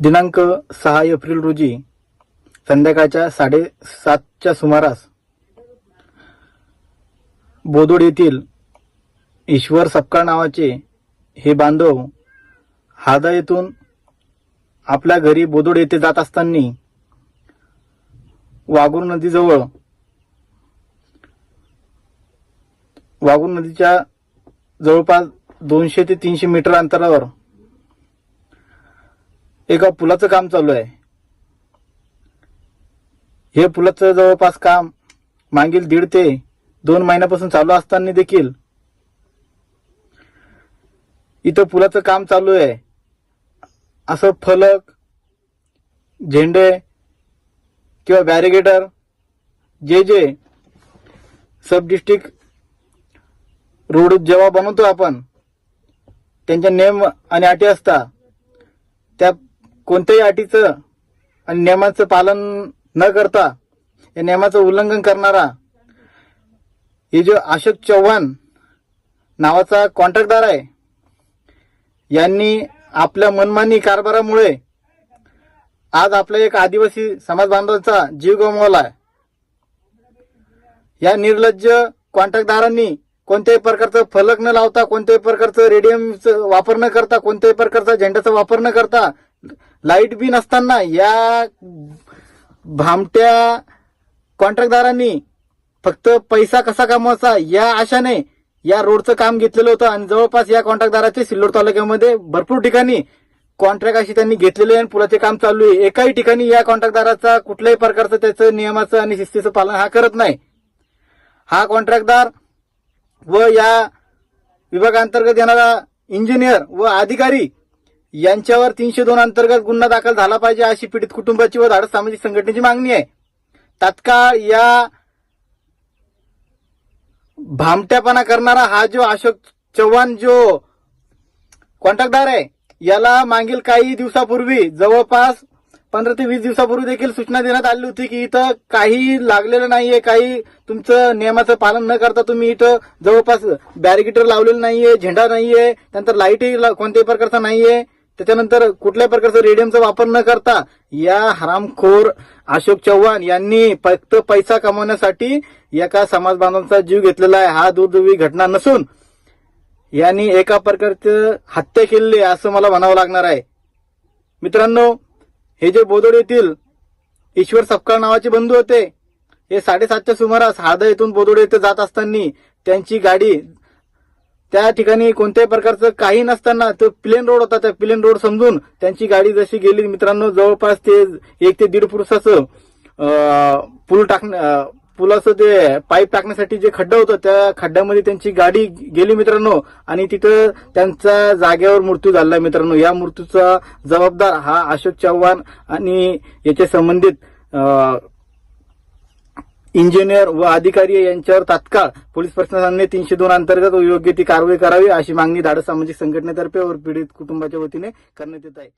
दिनांक सहा एप्रिल रोजी संध्याकाळच्या साडेसातच्या सुमारास बोदोड येथील ईश्वर सपकाळ नावाचे हे बांधव हादा येथून आपल्या घरी बोदोड येथे जात असताना वाघूर नदीजवळ वाघूर नदीच्या जवळपास दोनशे ते तीनशे मीटर अंतरावर एका पुलाचं काम चालू आहे. हे पुलाचं जवळपास काम मागील दीड ते दोन महिन्यापासून चालू असताना देखील इथं पुलाचं काम चालू आहे. असं फलक झेंडे किंवा बॅरिगेटर जे जे सब डिस्ट्रिक्ट रोड जेव्हा बनवतो आपण त्यांच्या नेम आणि अटी असता त्या कोणत्याही अटीचं आणि नियमांचं पालन न करता या नियमाचं उल्लंघन करणारा हे जो अशोक चव्हाण नावाचा कॉन्ट्रॅक्टदार आहे यांनी आपल्या मनमानी कारभारामुळे आज आपला एक आदिवासी समाज बांधवांचा जीव गमावला आहे. या निर्लज्ज कॉन्ट्रॅक्टदारांनी कोणत्याही प्रकारचं फलक न लावता कोणत्याही प्रकारचं रेडियमचं वापर न करता कोणत्याही प्रकारचा झेंड्याचा वापर न करता लाइट बी नसताना या भामट्या कॉन्ट्रॅक्टदारांनी फक्त पैसा कसा कमवायचा या आशाने या रोडचं काम घेतलेलं होतं. आणि जवळपास या कॉन्ट्रॅक्टदाराचे सिल्लोड तालुक्यामध्ये भरपूर ठिकाणी कॉन्ट्रॅक्ट अशी त्यांनी घेतलेले आहे आणि पुलाचे काम चालू आहे. एकाही ठिकाणी या कॉन्ट्रॅक्टदाराचा कुठल्याही प्रकारचं त्याचं नियमाचं आणि शिस्तीचं पालन हा करत नाही. हा कॉन्ट्रॅक्टदार व या विभागांतर्गत येणारा इंजिनियर व अधिकारी यांच्यावर तीनशे दोन अंतर्गत गुन्हा दाखल झाला पाहिजे अशी पीडित कुटुंबाची व धाडस सामाजिक संघटनेची मागणी आहे. तात्काळ या भामट्यापणा करणारा हा जो अशोक चव्हाण जो कॉन्ट्रॅक्टदार आहे याला मागील काही दिवसापूर्वी जवळपास पंधरा ते वीस दिवसापूर्वी देखील सूचना देण्यात आली होती की इथं काही लागलेलं नाहीये काही तुमचं नियमाचं पालन न करता तुम्ही इथं जवळपास बॅरिगेटर लावलेलं नाहीये झेंडा नाहीये त्यानंतर लाईटही ला- कोणत्याही प्रकारचा नाहीये. त्याच्यानंतर कुठल्याही प्रकारचं रेडियमचा वापर न करता या हरामखोर अशोक चव्हाण यांनी फक्त पैसा कमवण्यासाठी एका समाज बांधवांचा जीव घेतलेला आहे. हा दुर्दैवी घटना नसून यांनी एका प्रकारचं हत्या केलेली असं मला म्हणावं लागणार आहे. मित्रांनो हे जे बोदोड येथील ईश्वर सपकाळ नावाचे बंधू होते हे साडेसातच्या सुमारास हादा येथून बोदोड येथे जात असताना त्यांची गाडी त्या ठिकाणी कोणत्याही प्रकारचं काही नसताना तो प्लेन रोड होता त्या प्लेन रोड समजून त्यांची गाडी जशी गेली मित्रांनो जवळपास ते एक ते दीड पुरुषाचं पूल टाक पुलाचं ते पाईप टाकण्यासाठी जे खड्डा होतं त्या खड्ड्यामध्ये त्यांची गाडी गेली मित्रांनो. आणि तिथं त्यांचा जागेवर मृत्यू झाला मित्रांनो. या मृत्यूचा जबाबदार हा अशोक चव्हाण आणि याच्या संबंधित इंजिनियर व अधिकारी यांच्यावर तात्काळ पोलीस प्रशासनाने तीनशे दोन अंतर्गत योग्य ती कारवाई करावी अशी मागणी धाडस सामाजिक संघटनेतर्फे व पीडित कुटुंबाच्या वतीने करण्यात येत आहे.